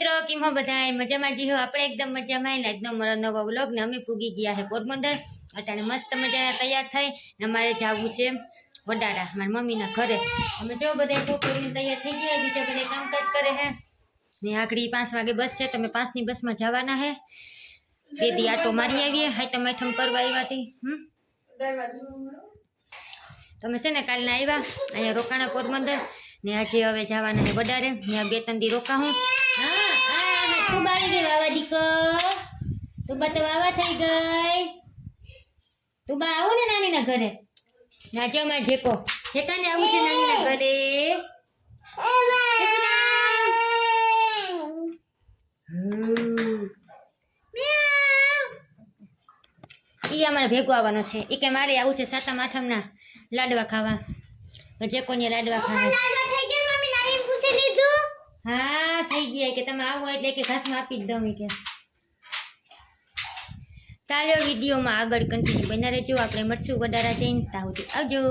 મિત્રો, કેમ હો બધાય? મજામાં જી હો? આપણે એકદમ મજામાં. આવીને આજનો મારો નવો વ્લોગ ને અમે પૂગી ગયા છે પોરબંદર. અટાણે મસ્ત મજાના તૈયાર થઈ ને અમારે જવું છે વડારા મારી મમ્મીના ઘરે. અમે જો બધા છોકરીને તૈયાર થઈ ગયા બીજા બધા કામકાજ કરે છે ને આખરી પાંચ વાગે બસ છે. તમે પાંચની બસમાં જવાના હે. બે દી આટો મારી આવીએ. હાઈ તમે ઠમ કરવા આવ્યા હતી હમ? તમે છે ને કાલના આવ્યા અહીંયા રોકાણા પોરબંદર. ને આજે હવે જવાના છે વડારે ત્યાં બે ત્રણ દી રોકા હા તું બાળી ગઈ વાવા દીકો. તું બા તો વાવા થઈ ગઈ. તું બા આવું ને નાનીના ઘરે. નાચોમાં જેકો જેકાને આવું છે નાનીના ઘરે. ઈ અમારે ભેગો આવવાનો છે. એ કે મારે આવું છે સાતમ આઠમના લાડવા ખાવા. જેકોને લાડવા ખાવા હા કે તમે આવો એટલે કે હાથમાં આપી જ દઉં કે ચાલો વિડીયોમાં આગળ કન્ટિન્યુ બના રહેજો. આપણે મળશું વડારા જઈને ત્યાં આવજો.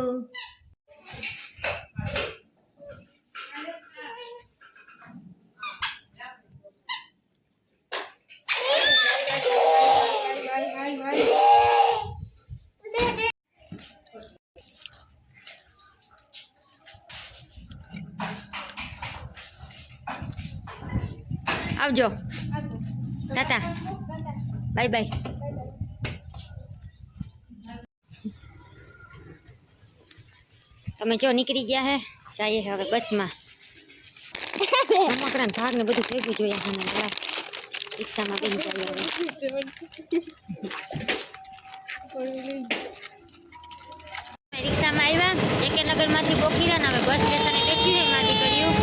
આવજો. ટાટા. Bye bye. તમે જો નીકળી ગયા હે જઈએ હવે બસમાં. રમકડાં ભાગ ને બધું ભેગું આને ભાઈ રિક્ષામાં બેન જઈએ અમે રિક્ષામાં આવ્યા એકેનગરમાંથી બોખીરા ને હવે બસ સ્ટેશને બેસી રહી માટી કર્યું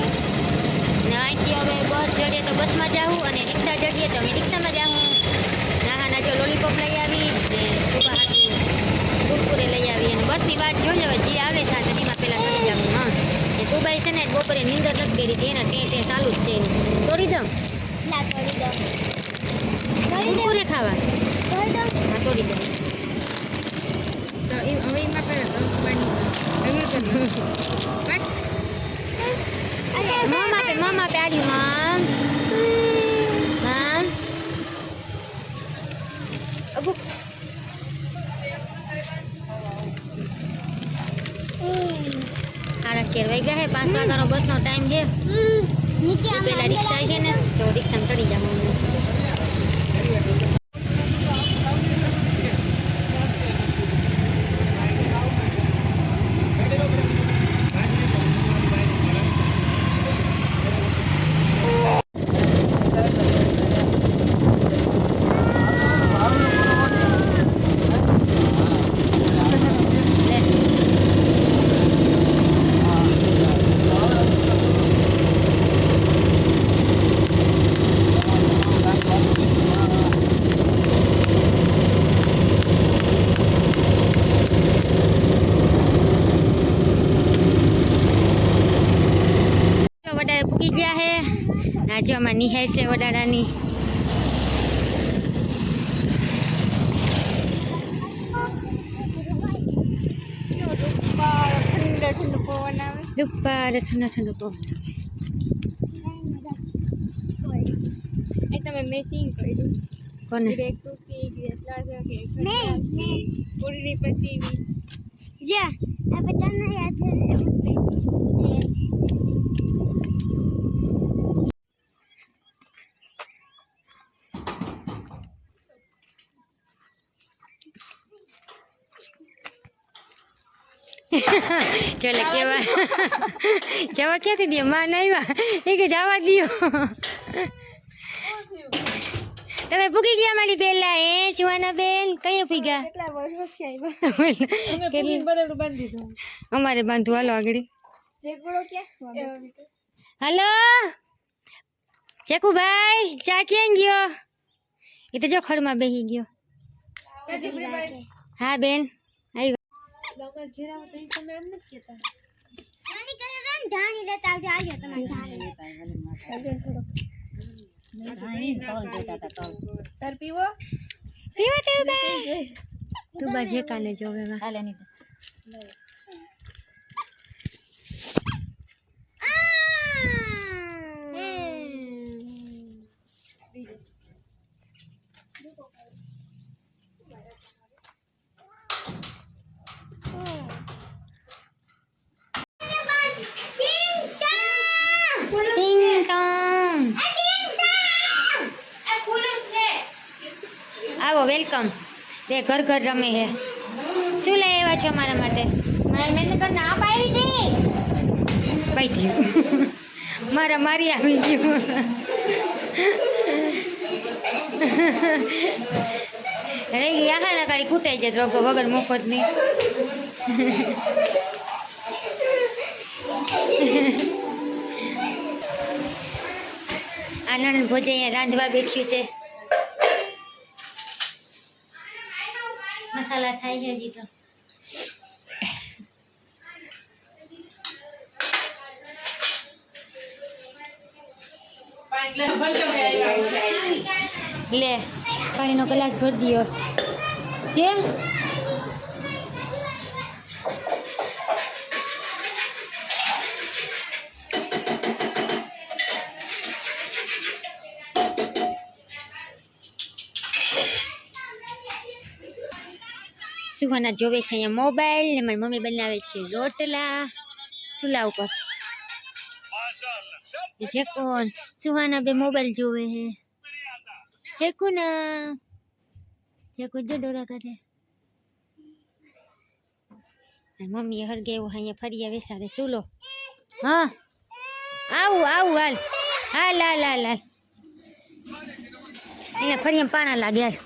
ને અહીંથી હવે બસ ચડીએ તો બસમાં જાવું અને રિક્ષા ચડીએ તો અમે રિક્ષામાં જાઉં. નાના જો લોલીપોપ લઈ આવી ને ઊભા હાટું કુરકુરે લઈ આવી અને બસની વાત જોઈ હવે જે આવે સાથે એમાં પહેલાં ચડી જવું હા એ દુબઈ છે ને બપોરે નીંદર નથી કરી હતી એના ટે ટે ચાલુ જ છે એનું. તોડી દઉં. કુરકુરે ખાવા. હા તોડી દઉં. તો એ હવે એમાં કરવું મમ આપે મમ આપે આડ્યું ચાર વાગ્યા હે પાંચ વાગ્યાનો બસનો ટાઈમ છે. એ પહેલા રિક્ષા આવી ને તો રિક્ષામાં ચડી જવાનું નિહાર છે વડારાની ઠંડો ઠંડો પવન આવે દુપારે ઠંડો ઠંડો પવન એ તમે મેચિંગ કર્યું કોને grey cookie grey palazzo grey પૂરી પછી બી જા હવે તને જવા ક્યાંથી દે? માં આવ્યા. એ કે જવા દો તમે પૂગી ગયા મારી પેલા એ ચુવાના બેન કઈ પૂગ્યા કેટલા વર્ષોથી આવ્યા? કેટલી બદલું બાંધી દીધું. અમારે બાંધવું. હાલો આગળ. હલો. ચેકુભાઈ ચા ક્યાં ગયો? એ તો જો ખડમાં બેસી ગયો. હા બેન. આવી જાણી લેતા આવજો આવજો તમે જાણી લગન થોડો તાર પીવો પીવા છે ભાઈ તું બા જે કાલે જોવે વા વેલકમ. તે ઘર ઘર રમે હે શું લઈ આવ્યા છો મારા માટે? મારે મહેનત આ પાડી હતી પાઈ થયું મારા મારી આવી ગયું. રહી ગઈ આખા ના કાળી કૂટાઈ જાય રોગો વગર મફતની આનંદ ભોજે અહીંયા રાંધવા બેઠ્યું છે. મસાલા થાય છે હજી તો. લે પાણીનો ગ્લાસ ભરી દ્યો. છે સુહાના જોવે છે અહીંયા મોબાઈલ ને મારી મમ્મી બનાવે છે રોટલા. ચૂલા ઉપર. જે કોણ? સુહાના બે મોબાઈલ જોવે છે. જેકુ ના જેકુ જો ડોરા કાઢે. મમ્મી હરગે એવું અહીંયા ફરી વેસાડે સુલો હા. આવું આવું, હાલ. હાલ હાલ હાલ હાલ. એને ફરી પાણા લાગે, હાલ.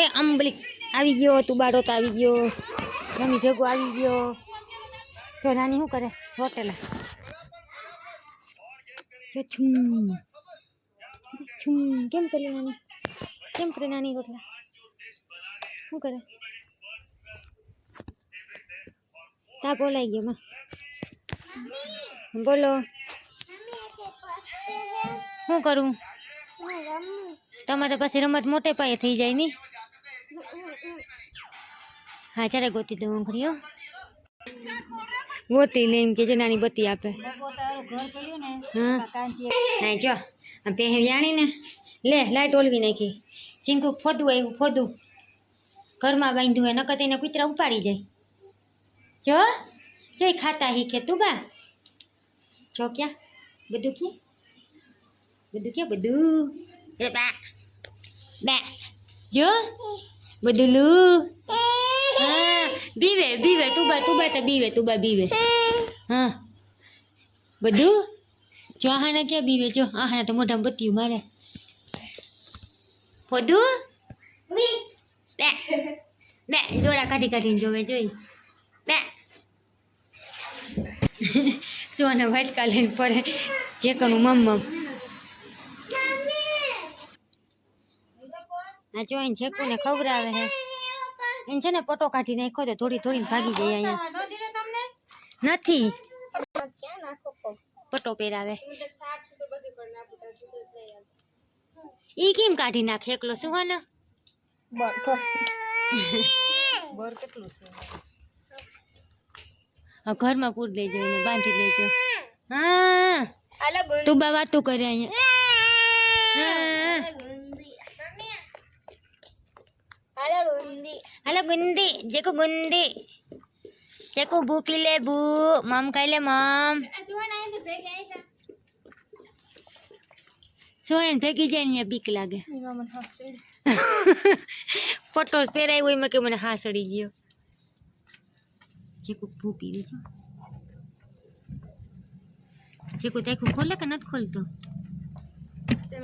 એ અંબલી. આવી ગયો, તું બાળો તો આવી ગયો. મમ્મી ભેગો આવી ગયો. જો નાની શું કરે? હોટેલ. છુમ છુમ કેમ કરી નાની? કેમ કરે નાની રોટલા? શું કરે? તા બોલાઈ ગયો બોલો. શું કરું? તમારે પાસે રમત મોટે પાયે થઈ જાય ની? હા ચાલે ગોતી દઉં ઘડીઓ ગોતી લઈને કે જે નાની બત્તી આપે. હા. જો પહે વ્યાણી ને. લે લાઈટ ઓલવી નાખી. ચીંકું ફોદું આવ્યું ફોદું. ઘરમાં બાંધ્યું હોય નકર તેને કૂતરા ઉપાડી જાય. જો જોઈ ખાતા હીખે તું બા. જો ક્યાં? બધું કે બધું ક્યાં? બધું. એ બા. બા. જો બધું લુ. બીવે બીવે, તું બા, તું બીવે, તું બા બીવે. હા. બધું? જો આહાના ક્યાં બીવે, જો આહાના તો મોઢા બત્યું મારે. બધું? બે. બે દોડા કાઢી કાઢીને જોવે, જોઈ. બે. સોના વાટકા લઈને પડે જે કનું મમ્મ મમ. આ જોઈને છેકુને ખબર આવે હે. એને છે ને પટો કાઢી નાખ્યો તો થોડી થોડી ભાગી જાય અહીંયા. નથી. પટો પહેરાવે. ઈ કેમ કાઢી નાખે? એકલો શું ને હા, ઘરમાં પૂર દેજો એને બાંધી દેજો હા. તું બા વાતું કરે અહીંયા. હાલો ગુંદી જેકો ગુંદી જેકો ભૂકી લે ભૂ મમ ખાઈ લે મમ સોને ભેગી જાય ને બીક લાગે પટો પહેરાય હોય એમાં કે મને હા સડી ગયો જેકો ભૂ પીવે છે જેકો તેખું ખોલે કે નથી ખોલતો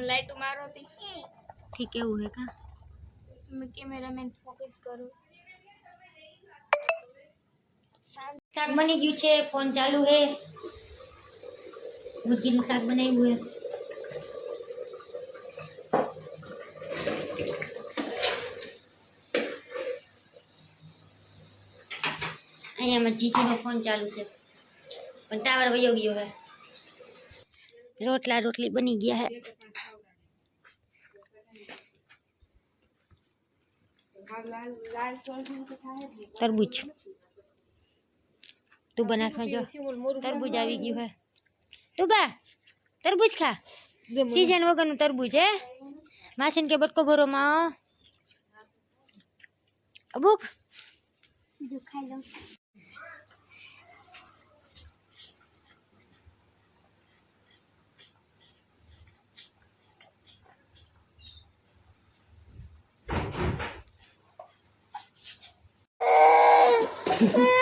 લાઈટ મારો તી ઠીક એવું હે કા તમે કેમેરામેન ફોકસ કરો શાક બની ગયું છે ફોન ચાલુ હે મુરગીનું શાક બનાવ્યું હે અહીંયામાં જીજુનો ફોન ચાલુ છે. પણ ટાવર વયો ગયો હે રોટલા રોટલી બની ગયા હે તરબૂચ. તું બનાવવા જો તરબૂજ આવી ગયું હે તું બા તરબૂજ ખા સીઝન વગરનું તરબૂજ હે માસીને કે બટકો ભરો માં અબુક ખાઈ લઉં Mm-hmm.